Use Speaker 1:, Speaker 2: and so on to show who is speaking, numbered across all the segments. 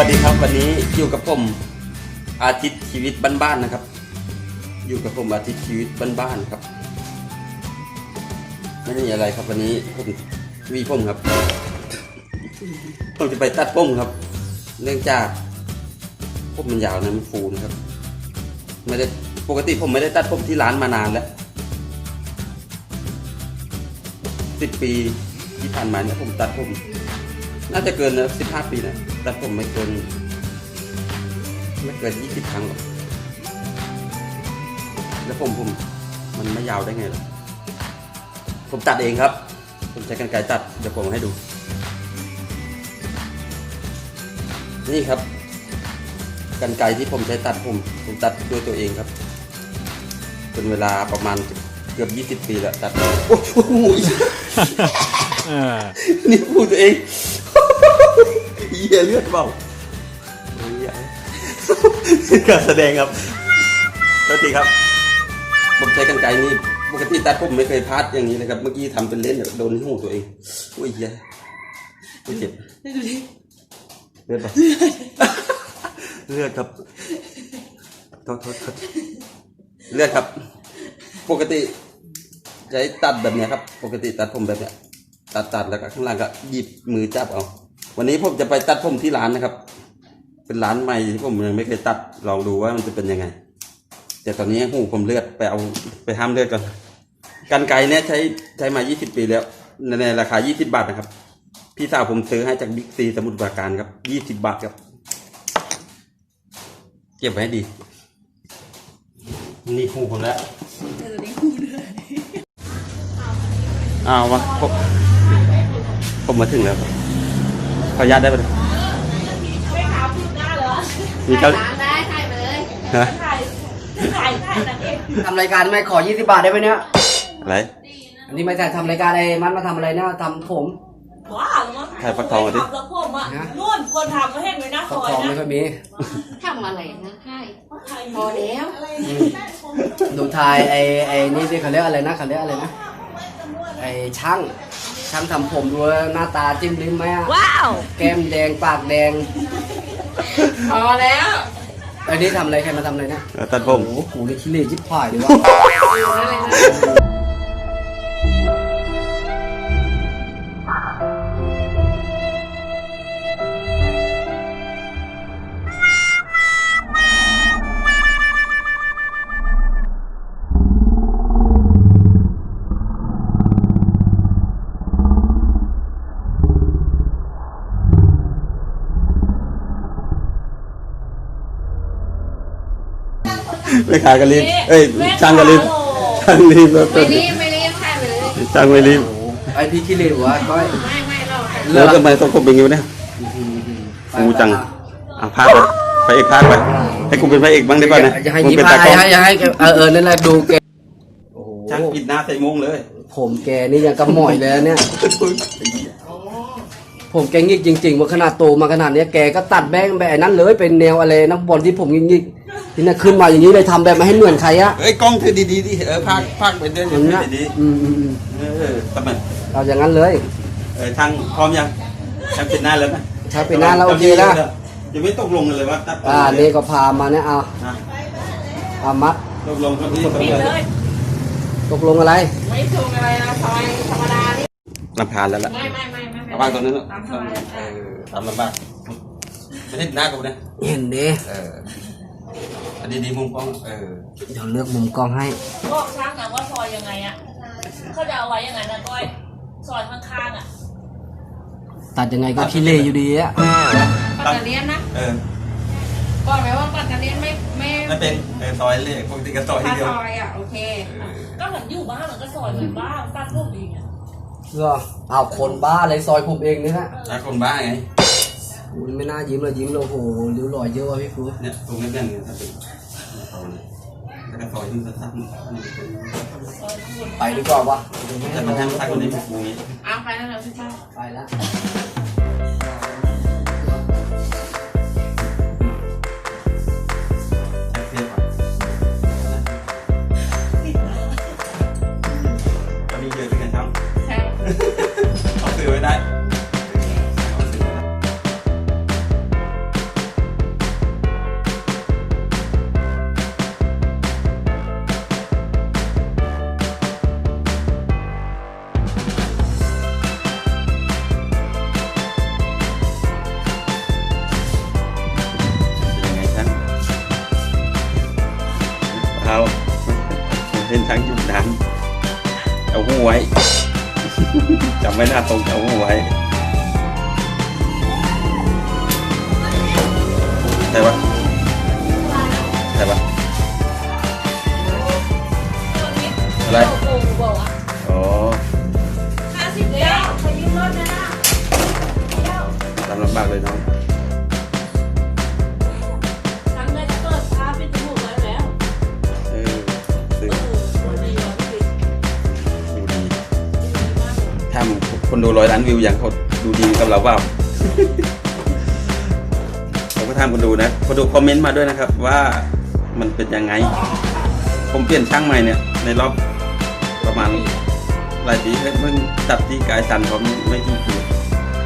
Speaker 1: วัสดีครับวันนี้อยู่กับผมอาทิตย์ชีวิตบ้านๆนะครับ อยู่กับผมอาทิตย์ชีวิตบ้านๆครับไม่มีอะไรครับวันนี้ผมวีผมครับผมจะไปตัดผมครับ เนื่องจากผมมันยาวนะมันฟูนะครับ ไม่ได้ปกติผมไม่ได้ตัดผมที่ร้านมานานแล้วสิบปีที่ผ่านมาเนี่ยผมตัดผม น่าจะเกินนะสิบห้าปีนะ ตัดผมไม่เกินไม่เกินยี่สิบครั้งหรอกแล้วผมผมมันไม่ยาวได้ไงล่ะผมตัดเองครับ ผมใช้กรรไกรตัดเดี๋ยวผมเอาให้ดู นี่ครับกรรไกรที่ผมใช้ตัดผม ผมตัดด้วยตัวเองครับเป็นเวลาประมาณเกือบ 20 ปีแล้วตัดโอ้โห
Speaker 2: เออ
Speaker 1: นี่พูดตัวเอง เหี้ยเลือดเปล่าเหี้ยการแสดงครับโทษทีครับ ผมใช้กรรไกรนี่ปกติตัดผมไม่เคยพลาดอย่างนี้เลยครับ เมื่อกี้ทำเป็นเล่นแบบโดนหูตัวเองอุ้ยเหี้ยอุ้ยเจ็บ
Speaker 3: ดูดิ
Speaker 1: เลือดปะเลือดครับโทษโทษโทษเลือดครับ ปกติใช้ตัดแบบเนี้ยครับ ปกติตัดผมแบบเนี้ยตัดตัดแล้วก็ข้างล่างก็หยิบมือจับเอา วันนี้ผมจะไปตัดผมที่ร้านนะครับ เป็นร้านใหม่ที่ผมยังไม่เคยตัดลองดูว่ามันจะเป็นยังไง แต่ตอนนี้หูผมเลือดไปเอาไปห้ามเลือดก่อนกันไกรเนี่ยใช้ใช้มา 20 ปีแล้วในในราคา 20 บาทนะครับ พี่สาวผมซื้อให้จากบิ๊กซีสมุทรปราการครับ 20 บาทครับ เก็บไว้ให้ดี นี่หูผมแล้ว
Speaker 3: ดูดิคู่เลย
Speaker 1: อ้าวมาผมผมมาถึงแล้วครับ ขออนุญาตได้ปะเนี่ย
Speaker 3: ไม่ขาวผิดหน้าเหรอ
Speaker 1: มีเจ้า
Speaker 3: ถ่ายได้ถ่ายไปเลย
Speaker 1: ฮะ
Speaker 3: ถ่ายถ่ายถ่ายนะเอง
Speaker 4: ทำรายการไหม่ขอ 20 บาทได้ไหมเนี่ย
Speaker 1: อะไร
Speaker 4: อันนี้ไม่ใช่ทำรายการอะไรมันมาทำอะไรเนี่ยทำผม
Speaker 3: ว้าหรือว่า
Speaker 1: ถ่ายฟักทองมาดิ
Speaker 3: ทำแล้วผมอะนู่นคนทำก็เห็นไว้หน้าซ
Speaker 4: ทอง
Speaker 3: อย
Speaker 4: ทองไม่
Speaker 3: นะ
Speaker 4: ค่อยมี
Speaker 5: ทำอะไรนะใช่
Speaker 3: ถ่าย
Speaker 5: พอแล้ว
Speaker 4: ดูทายไอ้ไอ้นี่สิเขาเรียกอะไรนะเขาเรียกอะไรนะไอ้ช่าง ช่างทำผมดูว่าหน้าตาจิ้มลิ้มไหมอะ
Speaker 3: ว้าว
Speaker 4: แก้มแดงปากแดง
Speaker 3: พอแล้ว
Speaker 4: ไอ้นี่ทำอะไรใครมาทำอะไรเนี่ย
Speaker 1: เออตัดผม
Speaker 4: โอ้โหกูนี่ขี้เหร่ชิบหายเลยวะ
Speaker 1: ไม่ขายกันรีบเอ้ยช่างกันรีบช่างรีบแล้ว
Speaker 5: ไม่รีบไม่รีบถ่ายไปเลย
Speaker 1: ช่างไม่รีบ
Speaker 4: ไอ้ที่ขี้เหร่วะก้อย
Speaker 5: ไม่ไม่เราถ่าย
Speaker 1: แล้วทำไมต้องผมเป็นอย่างนี้วะเนี่ยกูจังอะพากไปพระเอกพากไปให้กูเป็นพระเอกบ้างได้ป่ะเนี่ย
Speaker 4: อย่าให้
Speaker 1: มึง
Speaker 4: ยิ้ม
Speaker 1: เป็น
Speaker 4: ให้
Speaker 1: ตากล้อง
Speaker 4: ให้ให้ให้เออเออนั่นแหละดูแกโอ้โห
Speaker 1: ช่างปิดหน้าใส่มุ้งเลย
Speaker 4: ผมแกนี่ยังกระหม่อยเลยนะเนี่ย ผมแกงิกจริงๆว่าขนาดโตมาขนาดเนี้ยแกก็ตัดแบงแบบนั้นเลยเป็นแนวอะไรนักบอลที่ผมงิกๆที่น่ะขึ้นมาอย่างนี้เลยทำแบบไม่ให้เหมือนใครอะ
Speaker 1: เอ้ยกล้องเธอดีๆดิเออพากพากไปเรื่อย
Speaker 4: อย่างเงี้ย
Speaker 1: ๆดี
Speaker 4: อืมอืมอืม
Speaker 1: ๆเออทำไม
Speaker 4: เอาอย่างนั้นเลย
Speaker 1: เออช่างพร้อมยังช่างปิดหน้าแล้วไหม
Speaker 4: ใช้เป็นหน้าแล้วโอเคนะ
Speaker 1: ยังไม่ตกลงกันเลยว่าตัด
Speaker 4: อ่านี่ก็พามาเนี่ยเอา
Speaker 1: นะ
Speaker 4: เอามัด
Speaker 1: ตกลงกันที่ตรง
Speaker 3: ปิด
Speaker 1: เล
Speaker 3: เลยย
Speaker 4: ตกลงอะไร
Speaker 3: ไม่ถูกอะไรนะซอยธรรมดานี่
Speaker 1: ลำพานแล้วล่ะ
Speaker 3: ไม่ไม่ไม่ไม่
Speaker 1: ระวังตรงนั้นเนอะ
Speaker 3: ตามสบาย
Speaker 1: เออทำลำบากไม่ได้หน้ากูนะ
Speaker 4: เห็นดิ
Speaker 1: เอออันนี้ดีมุมกล้องเออ
Speaker 4: เดี๋ยวเลือกมุมกล้องให้
Speaker 3: บอกช่างนะว่าซอยยังไงอะเขาจะเอาไว้ยังไงนะก้อยซอยข้างๆอะ
Speaker 4: ตัดยังไงก็ขี้เหร่อยู่ดีอะ
Speaker 5: ปัตตาเลียนนะ
Speaker 1: เออ
Speaker 5: บอกไว้ว่าปัตตาเลียนไม่ไม่
Speaker 1: นั่นเป็นเออซอยเล็กปกติก็ซอยที
Speaker 5: ถ้า
Speaker 1: เดียว
Speaker 5: ซอยอะโอเค
Speaker 3: ก็เหมือนอยู่บ้านมันก็ซอยเหมือนบ้านตัดรูปดีไง
Speaker 4: เหรอเอาคนบ้าเลยซอยผมเองนี่นะ
Speaker 1: ถ้าคนบ้าไง
Speaker 4: อุ๊ยไม่น่ายิ้มเลยยิ้มเลยโอ้โหริ้วรอยเยอะว่ะพี่ฟู
Speaker 1: เนี่ยตรงนี้เนี่ยถ้าเป็นเอาเลยแล้วก็ซอยที่สั้น
Speaker 3: ซอยข้างบน
Speaker 4: ไปดีกว่าวะ
Speaker 1: ๆแต่มันให้มันสั้นกว่านี้เป็นอย่างนี้
Speaker 5: เอาไปแล้วเราพี่ป้า
Speaker 4: ไปแล้ว
Speaker 1: จำไว้หน้าตรงเอาหูไว้ใช่ปะใช่ปะอะไร
Speaker 3: โอ้โหบอกว่า
Speaker 1: อ๋อ
Speaker 3: ห้าสิบแล้วไปยืมรถนะนะเดี๋ยว
Speaker 1: ตามลำบากเลยน้อง คนดูร้อยล้านวิวอย่างเขาดูดีกับเราว่าเราก็ทำคนดูนะคนดูคอมเมนต์มาด้วยนะครับ ว่ามันเป็นยังไง ผมเปลี่ยนช่างใหม่เนี่ย ในรอบประมาณหลายปีเพิ่งตัดที่กายสันผมไม่กี่ปี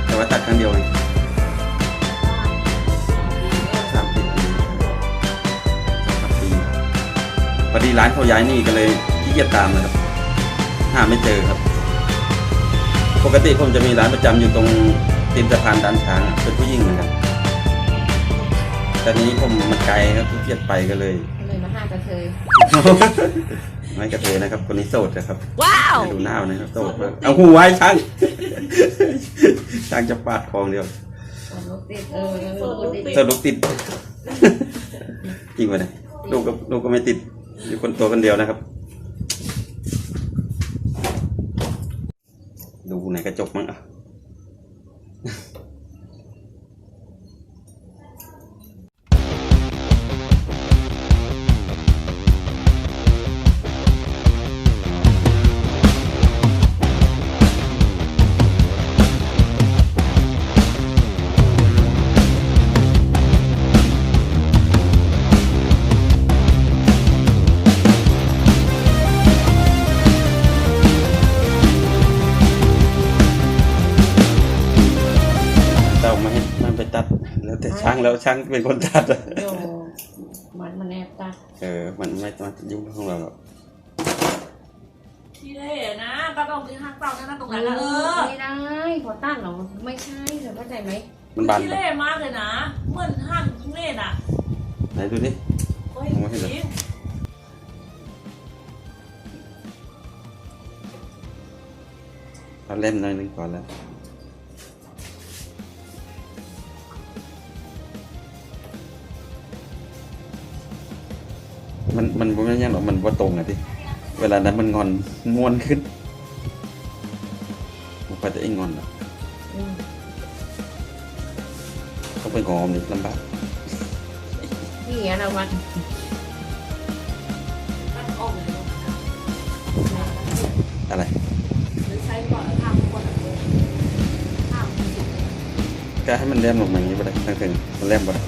Speaker 1: แต่ว่าตัดครั้งเดียวเองสามสิบปีสามปีพอดีร้านเขาย้ายนี่ก็เลยขี้เกียจตามนะครับหาไม่เจอครับ ปกติผมจะมีร้านประจำอยู่ตรงติมสะพานด้านช้างอะเป็นผู้หญิงนะครับแต่ทีนี้ผมมันไกลครับขี้เกียจไปก็เลย
Speaker 5: เลยมาห้ากระเทย
Speaker 1: ไม่กระเทยนะครับ คนนี้โสดนะครับว้าวดูหน้ามันนะครับโสดมากเอาหูไว้ช่างช่างจะปาดคองเดียว
Speaker 5: รถติดเออรถติด
Speaker 1: โสดลูกติดจริงไหมเนี่ยลูกก็ลูกก็ไม่ติดอยู่คนตัวคนเดียวนะครับ ดูในกระจกมั้งอะ แล้วแต่ช่างแล้วช่างเป็นคนตัดอะ
Speaker 5: โยมันมันแอบตา
Speaker 1: เออ มันไม่มายุ่งของเราหรอก
Speaker 3: ที่เล่นะก็ต้องที่ห้างเต่านั่นนะตรงนั้นนะเออ
Speaker 5: ไม่ได้ขอตั้งเหรอไม่ใช่เธอเข้าใจไหม
Speaker 1: มันบาน
Speaker 3: ที่
Speaker 1: ปะ
Speaker 3: เล่มากเลยนะเหมือนห้างทุเล่น่ะ
Speaker 1: ไหนดูนี่
Speaker 3: โอ้ย
Speaker 1: เอาไว้ให้เหรอ
Speaker 3: จริง
Speaker 1: เอาเล่มหน่อยหนึงก่อนแล้ว มันมันไม่ยังหรอกมันว่าตรงอะที่เวลานั้นมันงอนงวนขึ้นมันก็จะไอ้งอนหรอก
Speaker 5: อืม
Speaker 1: ต้องไปงอมนี่ลำบาก
Speaker 5: นี่อะนะวัน
Speaker 3: ตัดออกเลย
Speaker 1: อะไร
Speaker 3: หรือใช้ก่อนแล้วทำก่อนเลยทำ
Speaker 1: ก็ให้มันเล่มลงมาอย่างนี้ไปเลยทั้งถึงมันเล่มไปเล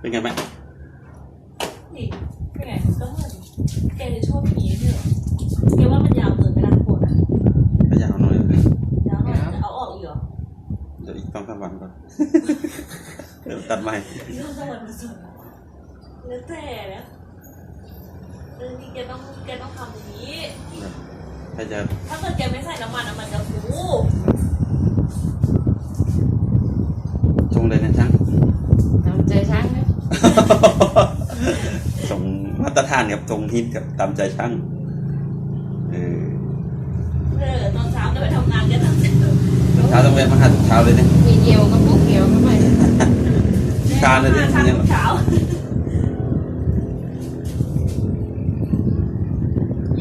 Speaker 1: เป็นไงไหม
Speaker 3: นี่เป็นไงก็เหมือนแกจะชอบอย่างนี้ด้วยเหรอแกว่ามันยาวเกินไปนะปวดอะ
Speaker 1: ก็ยาวหน่อย
Speaker 3: ยาวหน่อยจะเอาออกอีกเหรอ
Speaker 1: เดี๋ยวอีกสองสามวันก่อนเดี๋ยวตัดใหม่
Speaker 3: เรื่องสวรรค์สุดแล้วแต่นะเรื่องที่แกต้องแกต้องทำอย่างนี้
Speaker 1: ถ้าจะ
Speaker 3: ถ้าเกิดแกไม่ใส่น้ำมันอะมันจะฟู
Speaker 1: ชงเลยนะช่าง
Speaker 5: ตามใจช่างนะ
Speaker 1: ส่งมาตรฐานกับทรงฮิตกับตามใจช่างเออ
Speaker 3: เออตอนเช้าจะไปทำงานแกทำเสร็จ
Speaker 1: เช้าต้องไปมาหาทุกเช้าเลยเนี่ย
Speaker 5: มีเดียวก็ปุ๊บเดียวก็ไป
Speaker 1: ชาเลยเนี่ย
Speaker 3: เช้า
Speaker 1: เนี่ย
Speaker 3: ทุกเช้า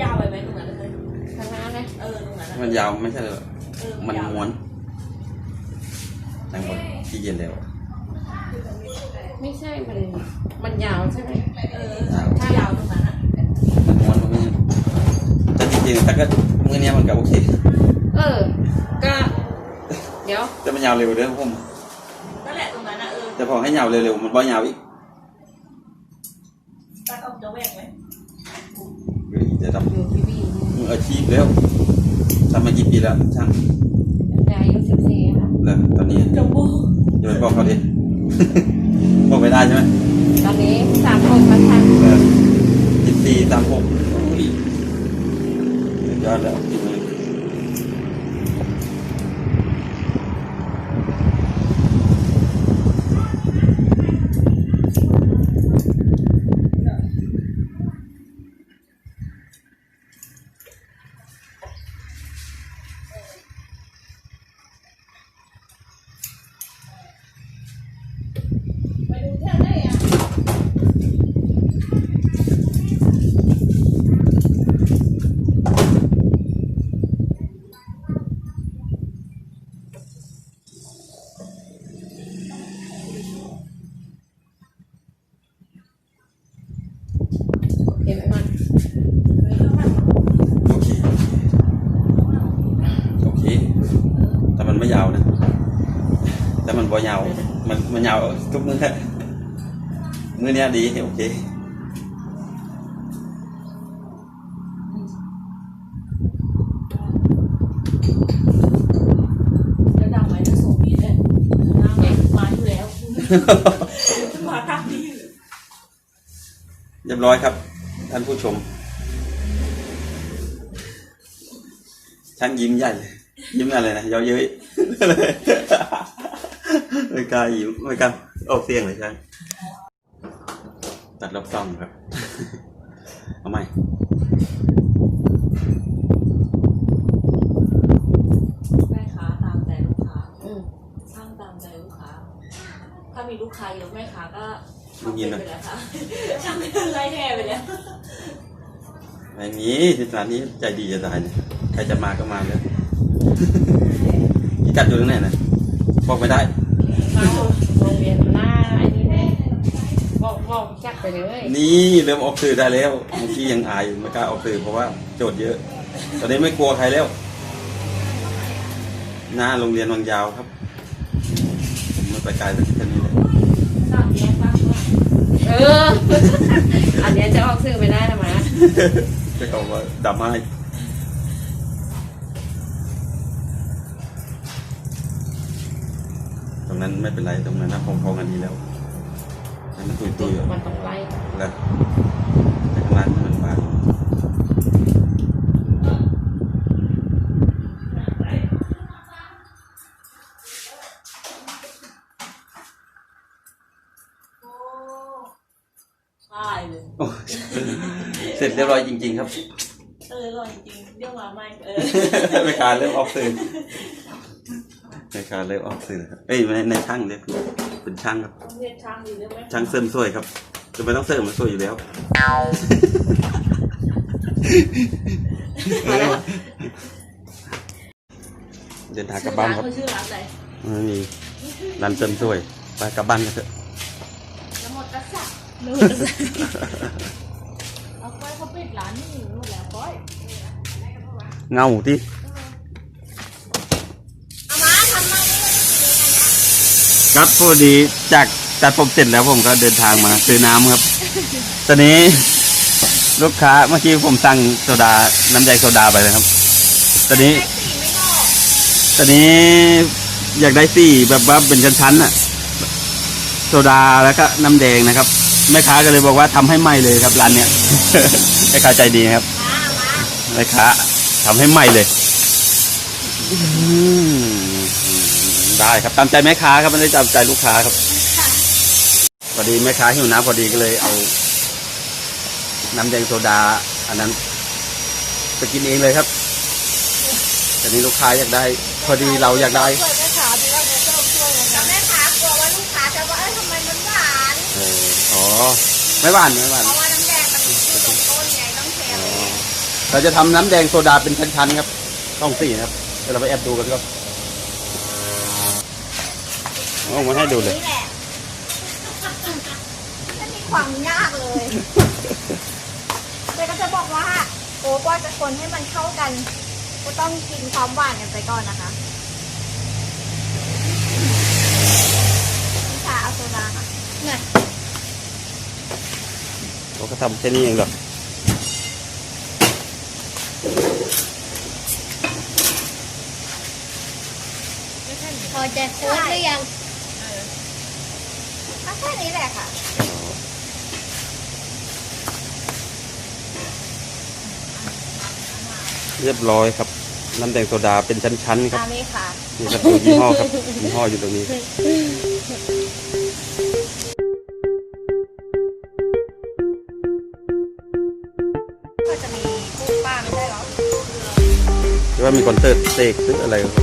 Speaker 3: ยาวไปไหมตรงนั้นเลย
Speaker 5: ข้างหน้านะ
Speaker 3: เออตรงนั้นอะ
Speaker 1: มันยาวไม่ใช่เหรอ
Speaker 3: เออ
Speaker 1: มัน
Speaker 3: ยาว
Speaker 1: ม้วนแต่งหมดที่เย็นแล้ว
Speaker 5: ไม่ใช่ มัน มันยาวใช่ไหม
Speaker 3: เออถ้ายาวตรงนั้นอะ
Speaker 1: มันม้วนมันไม่แต่จริงๆถ้าก็มื่อเนี้ยมันก็โอเค
Speaker 5: เออ ก็ เดี๋ยว
Speaker 1: แต่มันยาวเร็วเด้อผม
Speaker 3: นั่นแหละตรงนั้นอะเออ
Speaker 1: แต่พอให้ยาวเร็วๆมันบ่ยาวอีก
Speaker 3: ตัดออกจะแหวกไหม
Speaker 1: เฮ้ยจะทำ
Speaker 5: อยู่ที่บี
Speaker 1: มืออาชีพแล้วทำมากี่ปีแล้วช่าง
Speaker 5: แต่อายุสิบสี่ค่ะ
Speaker 1: แล้วตอนนี้
Speaker 3: จมูก
Speaker 1: อย่าไปบอกเขาดิ บอกไม่ได้ใช่ไหม
Speaker 5: ตอนนี้สามหกแล้วค่ะ
Speaker 1: เออสิบสี่สามหกโอ้ยสุดยอดแล้วจริงเลย
Speaker 3: ไปดูแค่ไหนอะ
Speaker 5: เห็นไหมมัน
Speaker 1: โอเค โอเค แต่มันไม่ยาวนะ แต่มัน บ่ยาวมันมันยาวทุกมือมือเนี้ยดีโอเค
Speaker 3: จะดังไหมจะส่งนี้เลยน้ำมาอยู่แล้วมาทางนี้
Speaker 1: เรียบร้อยครับ ท่านผู้ชมช่างยิ้มใหญ่เลยยิ้มอะไรนะเย้าเย้ย ไม่กล้ายิ้มไม่กล้าออกเสียงเลยช่างตัดรอบซ่องครับ เอาใหม่
Speaker 3: แม่ค้าตามใจลูกค้า
Speaker 5: อืม
Speaker 3: ช่างตามใจลูกค้า ถ้ามีลูกค้าเยอะแม่ค้าก็ทำเป็นไปแล้วค่ะช่างไล่แห่ไปแล้ว
Speaker 1: ไม่มีที่ร้านนี้ใจดีจะตายเนี่ยใครจะมาก็มาเลยพี่กัดอยู่ตรงไหนนะบอกไม่ได้
Speaker 5: เข้าโรงเรียนหน้าอันนี้เลยบอกบอกจักไปเลย
Speaker 1: นี่เริ่มออกสื่อได้แล้วเมื่อกี้ยังอายอยู่ไม่กล้าออกสื่อเพราะว่าโจทย์เยอะ ตอนนี้ไม่กลัวใครแล้ว หน้าโรงเรียนวังยาวครับผมไม่ไปไกลแต่ที่แค่นี้เลย
Speaker 3: สามแยกบ้างว่า
Speaker 5: เออ อันเนี้ยจะออกสื่อไม่ได้นะมา
Speaker 1: จะเขาว่าดำให้ รงนั้นไม่เป็นไรตรงนั้นนะพอๆกันดีแล้วให้มันตุยตุยๆอะ
Speaker 5: มันต้องไล่
Speaker 1: แล้วแต่ข้างล่างมันบาง
Speaker 3: โอ้ตายเลย
Speaker 1: โอ้ยเสร็จเรียบร้อยจริง ๆ ครับ
Speaker 3: เอออร่อยจริงๆเรียกมาไม่เออ
Speaker 1: ไม่การเริ่มออกสื่อ ไม่การเริ่มออกสื่อครับเอ้ยในในช่างเลยเป็นช่างครับ
Speaker 3: ต้องเรียกช่างดีเรื่องไหม
Speaker 1: ช่างเสริมสวยครับ จะไม่ต้องเสริมมันสวยอยู่แล้ว
Speaker 5: มาแล้ว
Speaker 1: เดินทางกลับบ้านครับ
Speaker 3: เขาชื่อร้านอะไร
Speaker 1: ไม่มีร้านเสริมสวย ไปกลับบ้านกันเถอะ
Speaker 3: น้ำมดกระสักนู่นเอาก้อยเขาปิดร้านนี่นู่นแล้วก้อย
Speaker 1: เงาที่
Speaker 3: เอามาทำไม
Speaker 1: ครับพอดีจากตัดผมเสร็จแล้วผมก็เดินทางมาซื้อน้ำครับ ตอนนี้ลูกค้าเมื่อกี้ผมสั่งโซดา น้ำใจโซดาไปเลยครับ ตอนนี้ ตอนนี้อยากได้สี่แบบว่าเป็นชั้นๆน่ะ โซดาแล้วก็น้ำแดงนะครับ แม่ค้าก็เลยบอกว่าทำให้ไหมเลยครับร้านเนี้ย แม่ค้าใจดีครับ แม่ค้าทำให้ไหมเลย อืม ได้ครับตามใจแม่ค้าครับไม่ได้ตามใจลูกค้าครับพอดีแม่ค้าหิวน้ำพอดีก็เลยเอา น้ำแดงโซดา อันนั้นไปกินเองเลยครับแต่นี้ลูกค้าอยากได้ พอดีเราอยากได้
Speaker 6: ช่วยแม่ค้าดีว่าแม่ชอบช่วยนะแม่ค้ากลัวว่าลูกค้าจะว่าเอ้ยทำไมมันหวาน
Speaker 1: เอออ๋อไม่หวานไม่หวาน
Speaker 6: เพราะว่าน้ำแดงมันอยู่ตรงต้นไงต้องเท
Speaker 1: อ๋
Speaker 6: เล
Speaker 1: อยเราจะทำน้ำแดงโซดาเป็นชั้นๆครับ ต้องสี่นะครับเดี๋ยวเราไปแอบดูกันก็ เอามาให้ดูเลย
Speaker 6: นี่แหละไม่มีความยากเลยแต่ก็จะบอกว่าโอ้กว่าจะคนให้มันเข้ากัน ก็ต้องกินความหวานกันไปก่อนนะคะพี่ชาเอาโซดาค่ะเนี่ย
Speaker 1: เขาก็ทำแค่นี้เองเหรอ
Speaker 6: พอจะโค้ดหรือยังก็ แค่นี้แหละค่ะ
Speaker 1: เรียบร้อยครับ น้ำแดงโซดาเป็นชั้นๆครับ
Speaker 6: อันนี้ค่ะ
Speaker 1: นี่ครับดูยี่ห้อครับยี่ห้ออยู่ตรงนี้
Speaker 6: ก็จะมีปูป้าไม่ใช่เหรอ
Speaker 1: หรือว่ามีคอนเสิร์ตเสกหรืออะไรครับ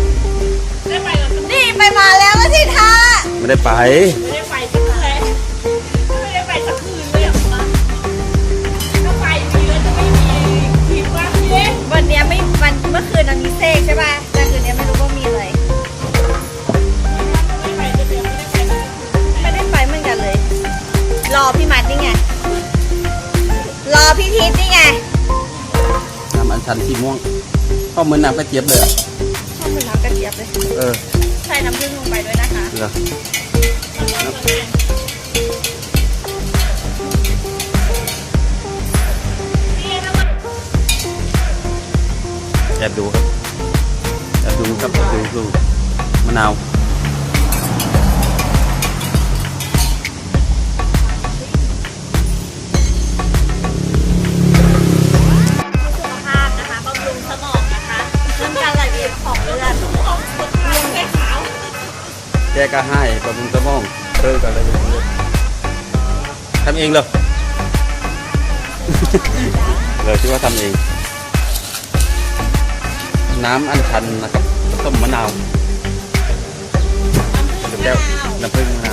Speaker 3: ได้ไปกับ
Speaker 6: นี่ไปมาแล้วนะสิท่า
Speaker 1: ไม่ได้ไป
Speaker 3: ไม่ได้
Speaker 6: ชัน
Speaker 1: สีม่วงเข้าเหมือนน้ำกระเจี๊ยบเลยอะ
Speaker 6: ชอบเป็นน้ำกระเจี๊ยบเลย
Speaker 1: เออ
Speaker 6: ใส่น้ำผึ้งลงไปด้วยนะคะ
Speaker 1: เหรอแอบดูครับแอบดูครับแอบดูดูมะนาว
Speaker 6: ก
Speaker 1: ก็ให้บำรุงสมองเพิ่มกันเลยทำเองเหรอเลยคิดว่าทำเอง น้ำอัญชันนะครับต้มมะนาวแก้วน้ำผึ้ง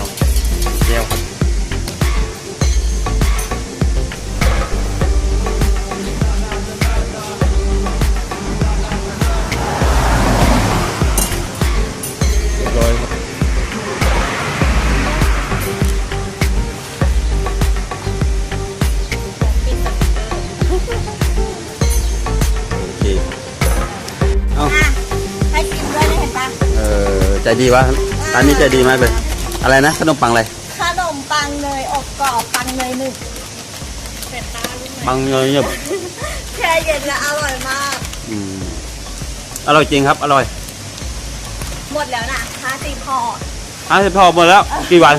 Speaker 1: ดีวะอันนี้ใจดีมากเลย อะไรนะขนมปังอะไร
Speaker 6: ขนมปังเนยอบกรอบปังเนยหนึ่ง
Speaker 1: ปังเนยเนี่ย
Speaker 6: แช่เย็นและอร่อยมาก
Speaker 1: อืมอร่อยจริงครับ อร่อย
Speaker 6: หมดแล้วนะห้าสิบห่อ
Speaker 1: ห้าสิบห่อหมดแล้ว กี่วัน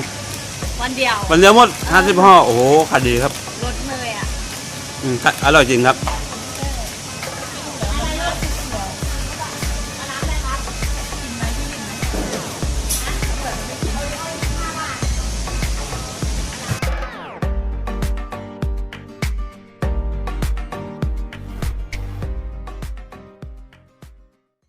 Speaker 6: วันเดียว
Speaker 1: วันเดียวหมดห้าสิบห่อโอ้โหขายดีครับ
Speaker 6: รสเนยอะ
Speaker 1: อืมอร่อยจริงครับ
Speaker 6: อ